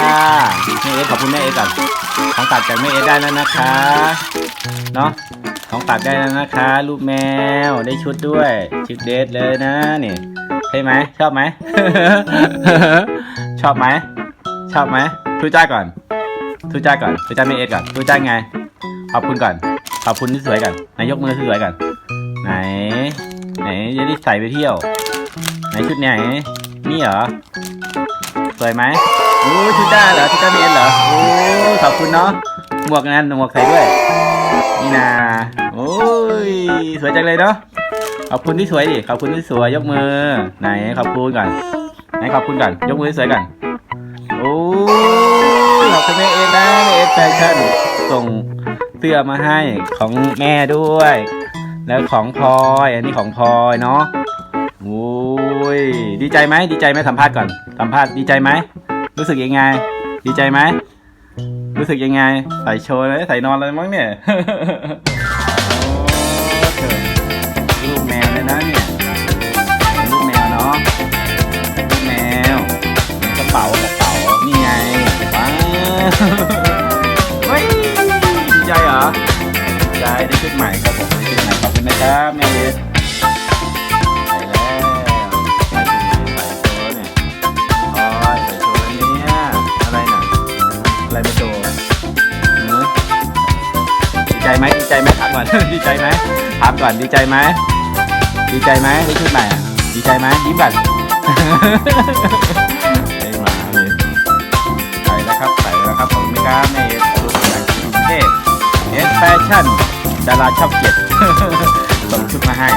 อ่าแม่เอสขอบคุณแม่เอสก่อนของตัดจากแม่เอสได้แล้วนะคะเนาะของตัดได้แล้วนะคะรูปแมวได้ชุดด้วยชุดเดทเลยนะนี่ใช่ไหมชอบไหม ชอบไหมชอบไหมทุจ้าก่อนทุจ้าก่อนทุจ้าแม่เอสก่อนทุจ้าไงขอบคุณก่อนขอบคุณที่สวยก่อนไหนายกมือสวยก่อนไหน ไหนจะได้ใส่ไปเที่ยว ไหนชุดไหนนี่เหรอสวยไหม อ้ชุดด้าเหรอชุดด้าเมนเหรอโอ้ขอบคุณเนาะหมวกนั้นหมวกใส่ด้วยนี่นาโอ้ยสวยจังเลยเนาะขอบคุณที่สวยดิขอบคุณที่สวยยกมือ ไหนขอบคุณก่อนไหนขอบคุณก่อนยกมือสวยก่อนโอ้ขอบคุณแม่เอสนะแม่เอสแฟชั่นส่งเสื้อมาให้ของแม่ด้วย แล้วของพลอยอันนี้ของพลอยเนาะโอ้ยดีใจไหมดีใจไหมสัมภาษณ์ก่อนสัมภาษณ์ดีใจไหม รู้สึกยังไง ดีใจไหม รู้สึกยังไง ใส่โชว์เลยใส่นอนเลยมั้งเนี่ย โอ้เถิดลูกแมวเลยนะเนี่ยลูกแมวเนาะลูกแมวกระเป๋ากระเป๋านี่ไงว้าวเฮ้ยดีใจเหรอดีใจได้ชุดใหม่ครับผมได้ชุดใหม่ขอบคุณนะครับแม่เวส ไหมดีใจไหมถามก่อน ดีใจไหมถามก่อนดีใจไหมดีใจไหมได้ชุดใหม่อะดีใจไหมยิ้มก่อนไอ้หมาเลยใส่แล้วครับใส่แล้วครับผมไม่กล้าแม่เอฟลูกจากกรุงเทพเอสแฟชั่นดาราชอบเก็บส่งชุดมาให้